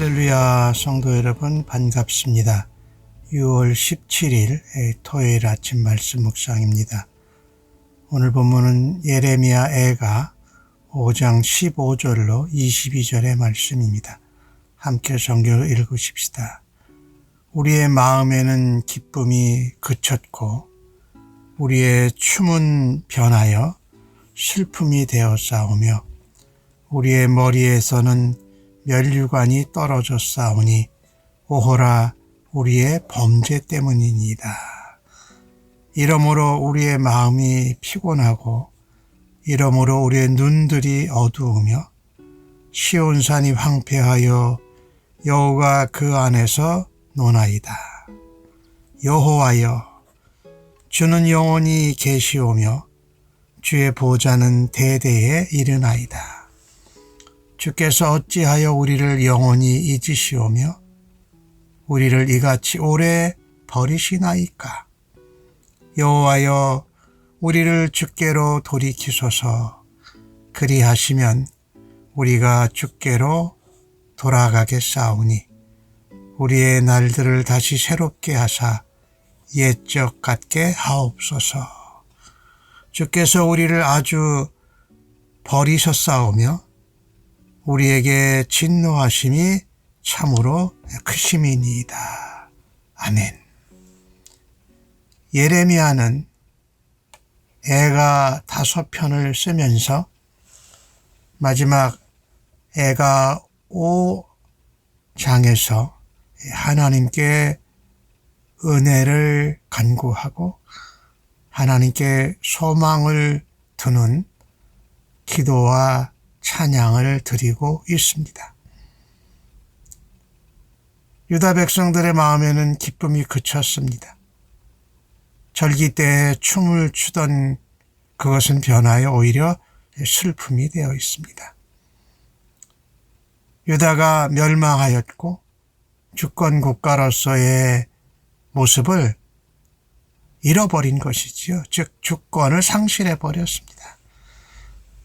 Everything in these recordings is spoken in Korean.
할렐루야 성도 여러분 반갑습니다. 6월 17일 토요일 아침 말씀 묵상입니다. 오늘 본문은 예레미야 애가 5장 15절로 22절의 말씀입니다. 함께 성경을 읽으십시다. 우리의 마음에는 기쁨이 그쳤고 우리의 춤은 변하여 슬픔이 되어 싸우며 우리의 머리에서는 면류관이 떨어져 싸우니 오호라 우리의 범죄 때문이니이다. 이러므로 우리의 마음이 피곤하고 이러므로 우리의 눈들이 어두우며 시온산이 황폐하여 여호가 그 안에서 노나이다. 여호와여 주는 영원히 계시오며 주의 보좌는 대대에 이르나이다. 주께서 어찌하여 우리를 영원히 잊으시오며 우리를 이같이 오래 버리시나이까? 여호와여 우리를 주께로 돌이키소서 그리하시면 우리가 주께로 돌아가겠사오니 우리의 날들을 다시 새롭게 하사 옛적 같게 하옵소서. 주께서 우리를 아주 버리셨사오며 우리에게 진노하심이 참으로 크심이니이다. 아멘. 예레미야는 애가 다섯 편을 쓰면서 마지막 애가 5장에서 하나님께 은혜를 간구하고 하나님께 소망을 두는 기도와 찬양을 드리고 있습니다. 유다 백성들의 마음에는 기쁨이 그쳤습니다. 절기 때 춤을 추던 그것은 변하여 오히려 슬픔이 되어 있습니다. 유다가 멸망하였고 주권 국가로서의 모습을 잃어버린 것이지요. 즉 주권을 상실해 버렸습니다.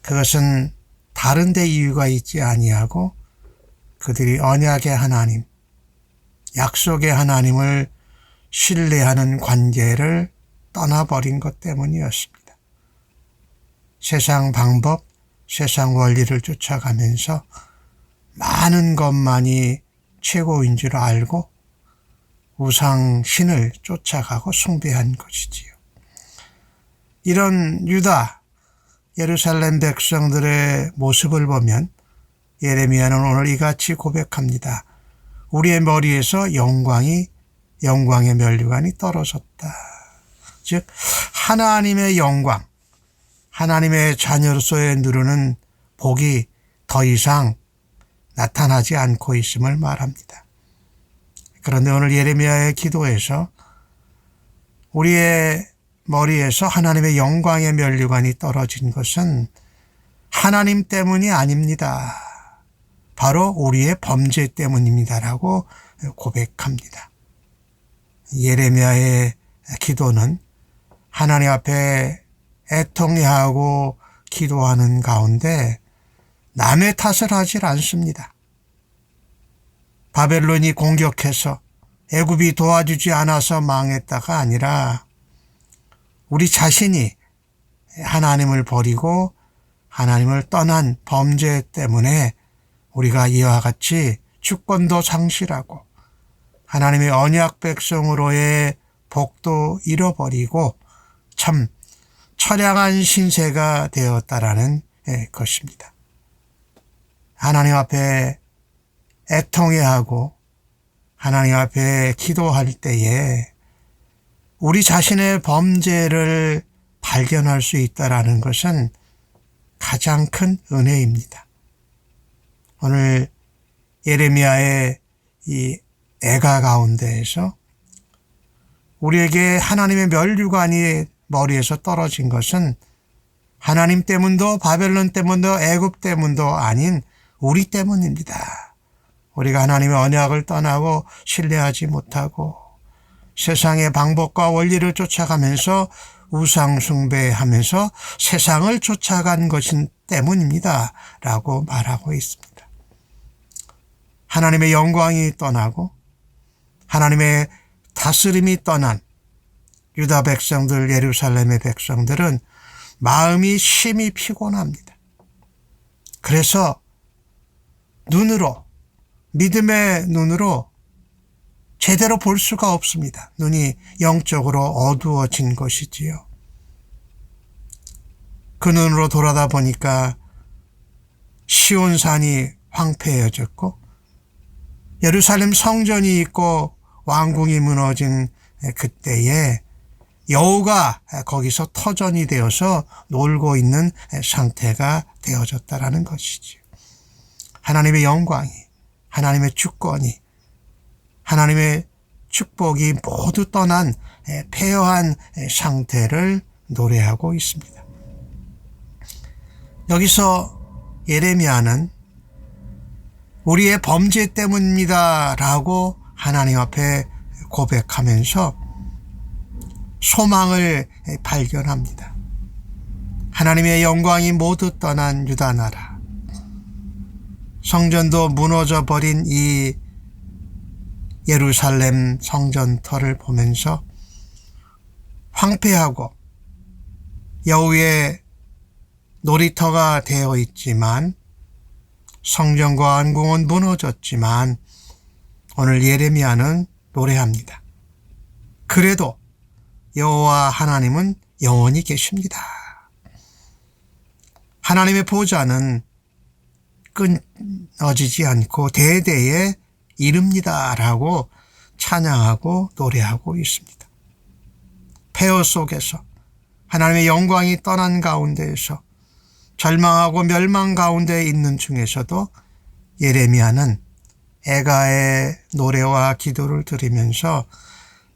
그것은 다른 데 이유가 있지 아니하고 그들이 언약의 하나님, 약속의 하나님을 신뢰하는 관계를 떠나버린 것 때문이었습니다. 세상 방법, 세상 원리를 쫓아가면서 많은 것만이 최고인 줄 알고 우상 신을 쫓아가고 숭배한 것이지요. 이런 유다, 예루살렘 백성들의 모습을 보면 예레미야는 오늘 이같이 고백합니다. 우리의 머리에서 영광이 영광의 면류관이 떨어졌다. 즉 하나님의 영광, 하나님의 자녀로서의 누르는 복이 더 이상 나타나지 않고 있음을 말합니다. 그런데 오늘 예레미야의 기도에서 우리의 머리에서 하나님의 영광의 면류관이 떨어진 것은 하나님 때문이 아닙니다. 바로 우리의 범죄 때문입니다라고 고백합니다. 예레미야의 기도는 하나님 앞에 애통해하고 기도하는 가운데 남의 탓을 하질 않습니다. 바벨론이 공격해서 애굽이 도와주지 않아서 망했다가 아니라 우리 자신이 하나님을 버리고 하나님을 떠난 범죄 때문에 우리가 이와 같이 주권도 상실하고 하나님의 언약 백성으로의 복도 잃어버리고 참 처량한 신세가 되었다라는 예, 것입니다. 하나님 앞에 애통해하고 하나님 앞에 기도할 때에 우리 자신의 범죄를 발견할 수 있다라는 것은 가장 큰 은혜입니다. 오늘 예레미야의 이 애가 가운데에서 우리에게 하나님의 멸류관이 머리에서 떨어진 것은 하나님 때문도 바벨론 때문도 애굽 때문도 아닌 우리 때문입니다. 우리가 하나님의 언약을 떠나고 신뢰하지 못하고 세상의 방법과 원리를 쫓아가면서 우상숭배하면서 세상을 쫓아간 것인 때문입니다. 라고 말하고 있습니다. 하나님의 영광이 떠나고 하나님의 다스림이 떠난 유다 백성들, 예루살렘의 백성들은 마음이 심히 피곤합니다. 그래서 눈으로, 믿음의 눈으로 제대로 볼 수가 없습니다. 눈이 영적으로 어두워진 것이지요. 그 눈으로 돌아다 보니까 시온산이 황폐해졌고 예루살렘 성전이 있고 왕궁이 무너진 그때에 여우가 거기서 터전이 되어서 놀고 있는 상태가 되어졌다라는 것이지요. 하나님의 영광이, 하나님의 주권이, 하나님의 축복이 모두 떠난 폐허한 상태를 노래하고 있습니다. 여기서 예레미야는 우리의 범죄 때문입니다. 라고 하나님 앞에 고백하면서 소망을 발견합니다. 하나님의 영광이 모두 떠난 유다 나라. 성전도 무너져 버린 이 예루살렘 성전터를 보면서 황폐하고 여우의 놀이터가 되어 있지만 성전과 안궁은 무너졌지만 오늘 예레미야는 노래합니다. 그래도 여호와 하나님은 영원히 계십니다. 하나님의 보좌는 끊어지지 않고 대대에 이릅니다라고 찬양하고 노래하고 있습니다. 폐허 속에서 하나님의 영광이 떠난 가운데에서 절망하고 멸망 가운데 있는 중에서도 예레미야는 애가의 노래와 기도를 들으면서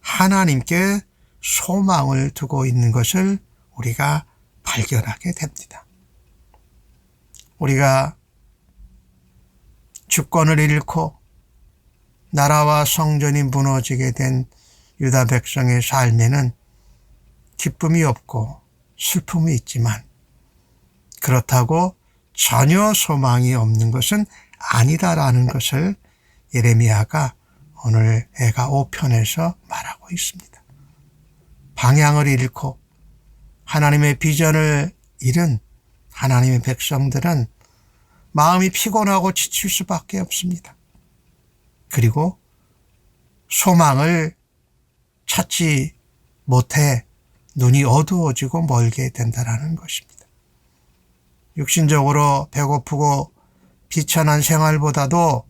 하나님께 소망을 두고 있는 것을 우리가 발견하게 됩니다. 우리가 주권을 잃고 나라와 성전이 무너지게 된 유다 백성의 삶에는 기쁨이 없고 슬픔이 있지만 그렇다고 전혀 소망이 없는 것은 아니다라는 것을 예레미야가 오늘 애가 5편에서 말하고 있습니다. 방향을 잃고 하나님의 비전을 잃은 하나님의 백성들은 마음이 피곤하고 지칠 수밖에 없습니다. 그리고 소망을 찾지 못해 눈이 어두워지고 멀게 된다는 것입니다. 육신적으로 배고프고 비천한 생활보다도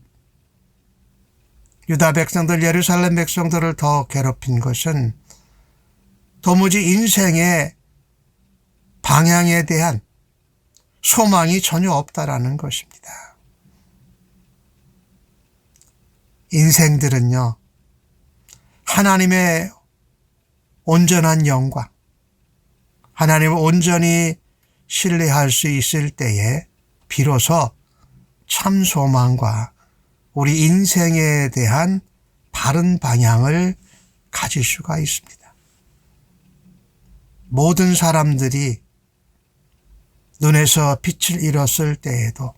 유다 백성들, 예루살렘 백성들을 더 괴롭힌 것은 도무지 인생의 방향에 대한 소망이 전혀 없다라는 것입니다. 인생들은요, 하나님의 온전한 영광, 하나님을 온전히 신뢰할 수 있을 때에 비로소 참 소망과 우리 인생에 대한 바른 방향을 가질 수가 있습니다. 모든 사람들이 눈에서 빛을 잃었을 때에도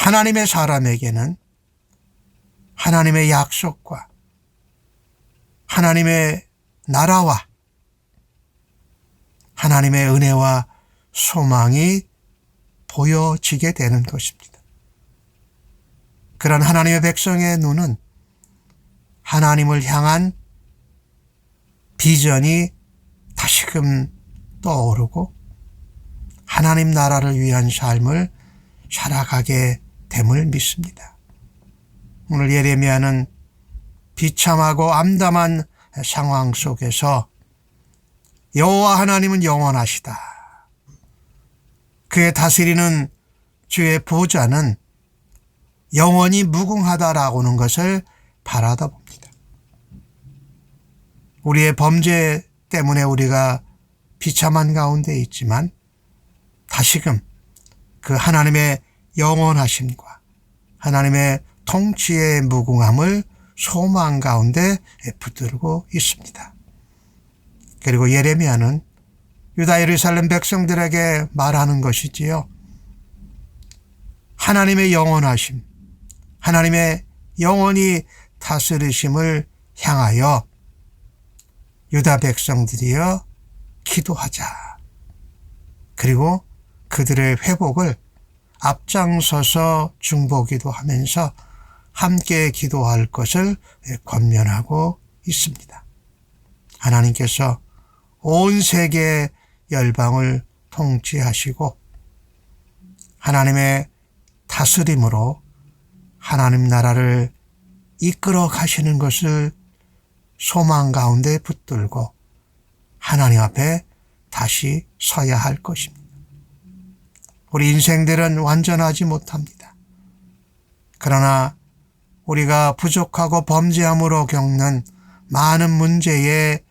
하나님의 사람에게는 하나님의 약속과 하나님의 나라와 하나님의 은혜와 소망이 보여지게 되는 것입니다. 그런 하나님의 백성의 눈은 하나님을 향한 비전이 다시금 떠오르고 하나님 나라를 위한 삶을 살아가게 됨을 믿습니다. 오늘 예레미야는 비참하고 암담한 상황 속에서 여호와 하나님은 영원하시다. 그의 다스리는 주의 보좌는 영원히 무궁하다라고는 것을 바라다 봅니다. 우리의 범죄 때문에 우리가 비참한 가운데 있지만 다시금 그 하나님의 영원하심과 하나님의 통치의 무궁함을 소망 가운데 붙들고 있습니다. 그리고 예레미야는 유다 예루살렘 백성들에게 말하는 것이지요. 하나님의 영원하심, 하나님의 영원히 다스리심을 향하여 유다 백성들이여 기도하자. 그리고 그들의 회복을 앞장서서 중보기도 하면서 함께 기도할 것을 권면하고 있습니다. 하나님께서 온 세계 열방을 통치하시고 하나님의 다스림으로 하나님 나라를 이끌어 가시는 것을 소망 가운데 붙들고 하나님 앞에 다시 서야 할 것입니다. 우리 인생들은 완전하지 못합니다. 그러나 우리가 부족하고 범죄함으로 겪는 많은 문제의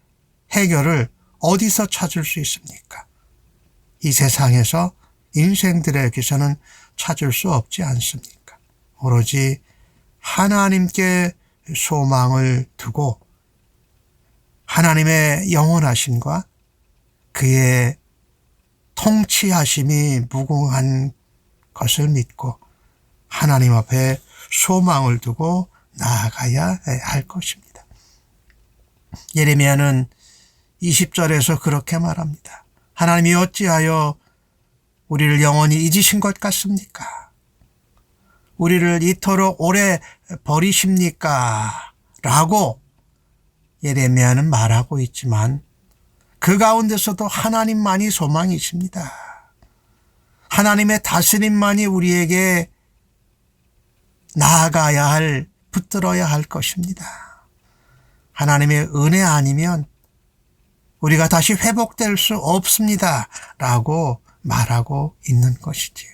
해결을 어디서 찾을 수 있습니까? 이 세상에서 인생들에게서는 찾을 수 없지 않습니까? 오로지 하나님께 소망을 두고 하나님의 영원하심과 그의 통치하심이 무궁한 것을 믿고 하나님 앞에 소망을 두고 나아가야 할 것입니다. 예레미야는 20절에서 그렇게 말합니다. 하나님이 어찌하여 우리를 영원히 잊으신 것 같습니까? 우리를 이토록 오래 버리십니까? 라고 예레미야는 말하고 있지만 그 가운데서도 하나님만이 소망이십니다. 하나님의 다스림만이 우리에게 나아가야 할, 붙들어야 할 것입니다. 하나님의 은혜 아니면 우리가 다시 회복될 수 없습니다. 라고 말하고 있는 것이지요.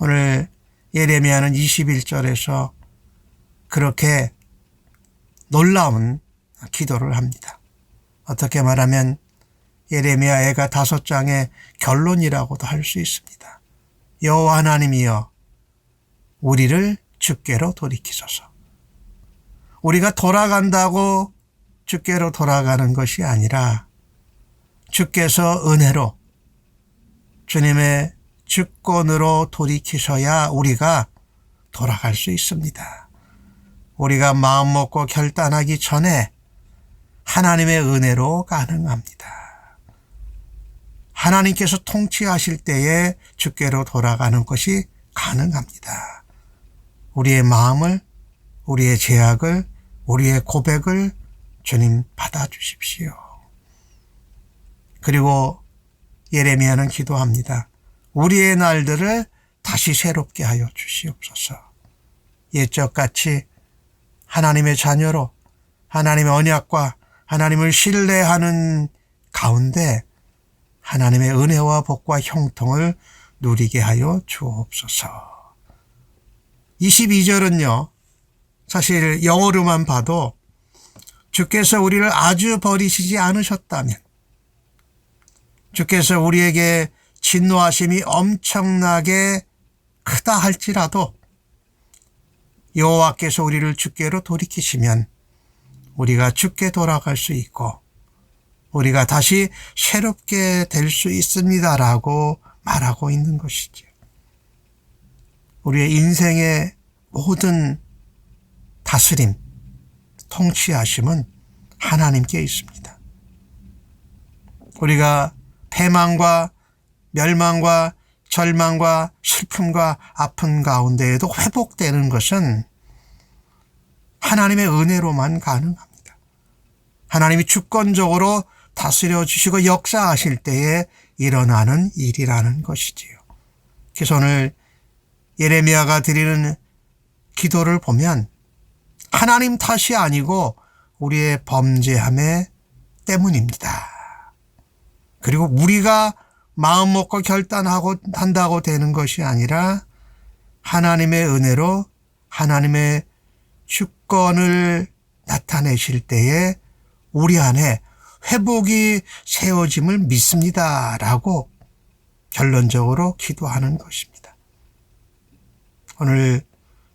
오늘 예레미야는 21절에서 그렇게 놀라운 기도를 합니다. 어떻게 말하면 예레미야 애가 다섯 장의 결론이라고도 할 수 있습니다. 여호와 하나님이여 우리를 주께로 돌이키소서. 우리가 돌아간다고 주께로 돌아가는 것이 아니라 주께서 은혜로 주님의 주권으로 돌이키셔야 우리가 돌아갈 수 있습니다. 우리가 마음 먹고 결단하기 전에 하나님의 은혜로 가능합니다. 하나님께서 통치하실 때에 주께로 돌아가는 것이 가능합니다. 우리의 마음을, 우리의 제약을, 우리의 고백을 주님 받아주십시오. 그리고 예레미야는 기도합니다. 우리의 날들을 다시 새롭게 하여 주시옵소서. 옛적같이 하나님의 자녀로 하나님의 언약과 하나님을 신뢰하는 가운데 하나님의 은혜와 복과 형통을 누리게 하여 주옵소서. 22절은요, 사실 영어로만 봐도 주께서 우리를 아주 버리시지 않으셨다면, 주께서 우리에게 진노하심이 엄청나게 크다 할지라도 여호와께서 우리를 주께로 돌이키시면 우리가 주께 돌아갈 수 있고 우리가 다시 새롭게 될 수 있습니다라고 말하고 있는 것이죠. 우리의 인생의 모든 다스림, 통치하심은 하나님께 있습니다. 우리가 패망과 멸망과 절망과 슬픔과 아픈 가운데에도 회복되는 것은 하나님의 은혜로만 가능합니다. 하나님이 주권적으로 다스려 주시고 역사하실 때에 일어나는 일이라는 것이지요. 그래서 오늘 예레미야가 드리는 기도를 보면 하나님 탓이 아니고 우리의 범죄함에 때문입니다. 그리고 우리가 마음 먹고 결단하고 한다고 되는 것이 아니라 하나님의 은혜로 하나님의 주권을 나타내실 때에 우리 안에 회복이 세워짐을 믿습니다. 라고 결론적으로 기도하는 것입니다. 오늘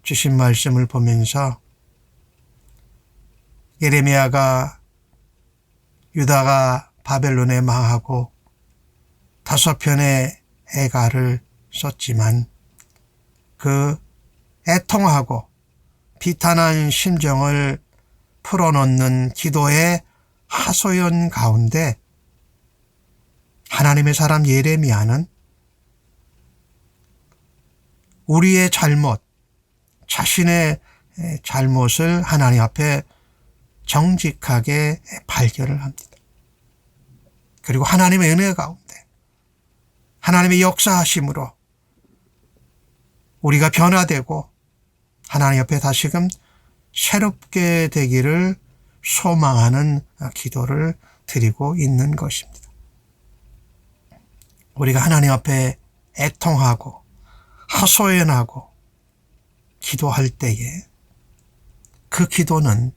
주신 말씀을 보면서 예레미야가 유다가 바벨론에 망하고 다섯 편의 애가를 썼지만 그 애통하고 비탄한 심정을 풀어놓는 기도의 하소연 가운데 하나님의 사람 예레미야는 우리의 잘못, 자신의 잘못을 하나님 앞에 정직하게 발견을 합니다. 그리고 하나님의 은혜 가운데 하나님의 역사하심으로 우리가 변화되고 하나님 옆에 다시금 새롭게 되기를 소망하는 기도를 드리고 있는 것입니다. 우리가 하나님 앞에 애통하고 하소연하고 기도할 때에 그 기도는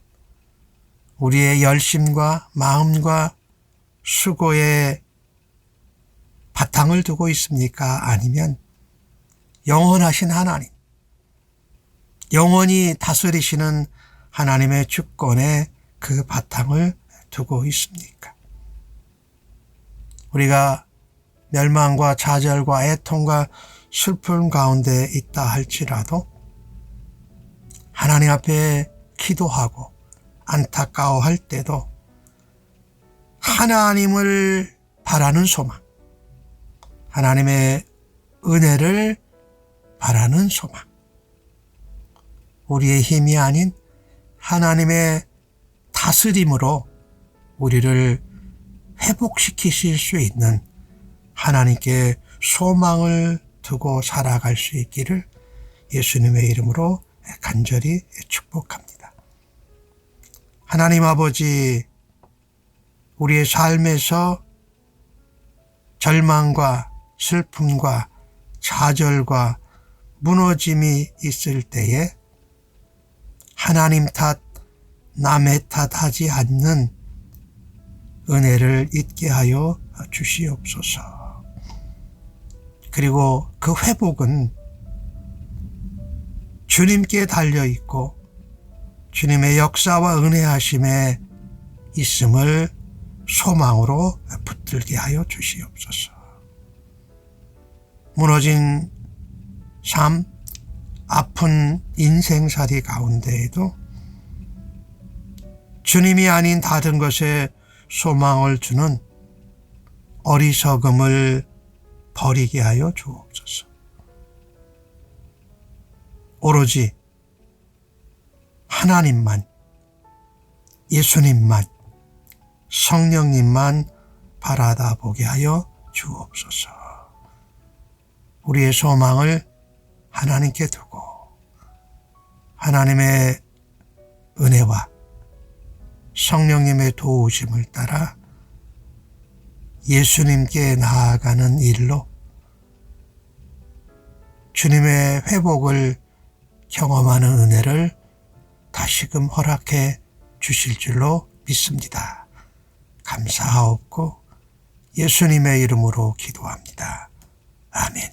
우리의 열심과 마음과 수고의 바탕을 두고 있습니까? 아니면 영원하신 하나님, 영원히 다스리시는 하나님의 주권에 그 바탕을 두고 있습니까? 우리가 멸망과 좌절과 애통과 슬픔 가운데 있다 할지라도 하나님 앞에 기도하고 안타까워할 때도 하나님을 바라는 소망, 하나님의 은혜를 바라는 소망, 우리의 힘이 아닌 하나님의 다스림으로 우리를 회복시키실 수 있는 하나님께 소망을 두고 살아갈 수 있기를 예수님의 이름으로 간절히 축복합니다. 하나님 아버지, 우리의 삶에서 절망과 슬픔과 좌절과 무너짐이 있을 때에 하나님 탓, 남의 탓 하지 않는 은혜를 잊게 하여 주시옵소서. 그리고 그 회복은 주님께 달려 있고 주님의 역사와 은혜하심에 있음을 소망으로 붙들게 하여 주시옵소서. 무너진 삶, 아픈 인생살이 가운데에도 주님이 아닌 다른 것에 소망을 주는 어리석음을 버리게 하여 주옵소서. 오로지 하나님만, 예수님만, 성령님만 바라다 보게 하여 주옵소서. 우리의 소망을 하나님께 두고 하나님의 은혜와 성령님의 도우심을 따라 예수님께 나아가는 일로 주님의 회복을 경험하는 은혜를 다시금 허락해 주실 줄로 믿습니다. 감사하옵고 예수님의 이름으로 기도합니다. 아멘.